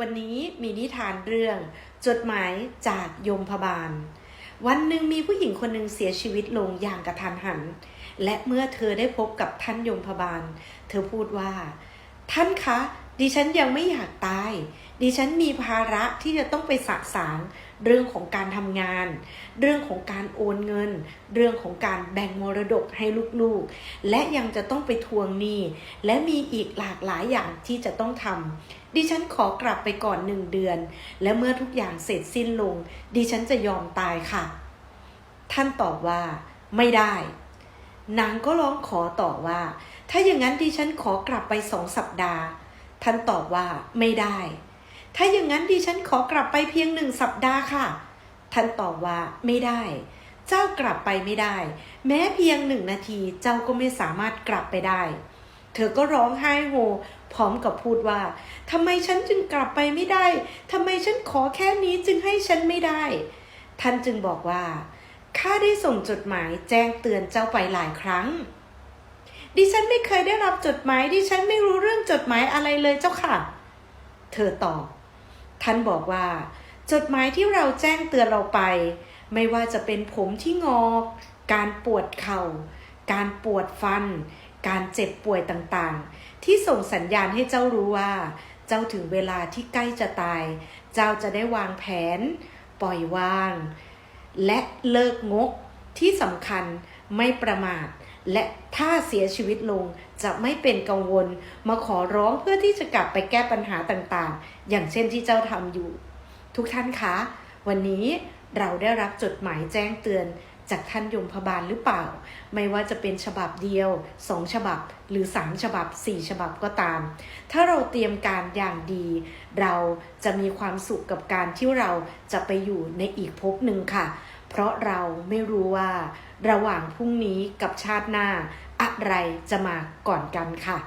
วันนี้มีนิทานเรื่อง จดหมายจากยมพบาล วันหนึ่งมีผู้หญิงคนหนึ่งเสียชีวิตลงอย่างกระทันหัน และเมื่อเธอได้พบกับท่านยมพบาล เธอพูดว่า ท่านคะ ดิฉันยังไม่อยากตาย ดิฉันมีภาระที่จะต้องไปสะสางเรื่องของการทำงาน เรื่องของการโอนเงิน เรื่องของการแบ่งมรดกให้ลูกๆ และยังจะต้องไปทวงหนี้และมีอีกหลากหลายอย่างที่จะต้องทำ ดิฉันขอกลับไปก่อนหนึ่งเดือน และเมื่อทุกอย่างเสร็จสิ้นลง ดิฉันจะยอมตายค่ะ ท่านตอบว่า ไม่ได้นางก็ร้องขอต่อว่า ถ้าอย่างนั้นดิฉันขอกลับไปสองสัปดาห์ ท่านตอบว่าไม่ได้ ถ้าอย่างนั้นดิฉันขอกลับไปเพียงหนึ่งสัปดาห์ค่ะ ท่านตอบว่าไม่ได้ เจ้ากลับไปไม่ได้ แม้เพียงหนึ่งนาทีเจ้าก็ไม่สามารถกลับไปได้ เธอก็ร้องไห้โฮ พร้อมกับพูดว่าทำไมฉันจึงกลับไปไม่ได้ทำไมฉันขอแค่นี้จึงให้ฉันไม่ได้ ท่านจึงบอกว่าข้าได้ส่งจดหมายแจ้งเตือนเจ้าไปหลายครั้ง ดิฉันไม่เคยได้รับจดหมาย ดิฉันไม่รู้เรื่องจดหมายอะไรเลยเจ้าค่ะ เธอตอบ ท่านบอกว่า จดหมายที่เราแจ้งเตือนเราไป ไม่ว่าจะเป็นผมที่งอก การปวดเขา่า การปวดฟัน การเจ็บป่วยต่างๆ ที่ส่งสัญญาณให้เจ้ารู้ว่า เจ้าถึงเวลาที่ใกล้จะตาย เจ้าจะได้วางแผน ปล่อยวาง และเลิกงกที่สำคัญไม่ประมาท และถ้าเสียชีวิตลงจะไม่เป็นกังวล มาขอร้องเพื่อที่จะกลับไปแก้ปัญหาต่างๆ อย่างเช่นที่เจ้าทำอยู่ ทุกท่านคะ วันนี้เราได้รับจดหมายแจ้งเตือน จากท่านยมพบาลหรือเปล่า ไม่ว่าจะเป็นฉบับเดียวสองฉบับหรือสามฉบับสี่ฉบับก็ตาม ถ้าเราเตรียมการอย่างดี เราจะมีความสุขกับการที่เราจะไปอยู่ในอีกภพหนึ่งค่ะ เพราะเราไม่รู้ว่า ระหว่างพรุ่งนี้กับชาติหน้า อะไรจะมาก่อนกันค่ะ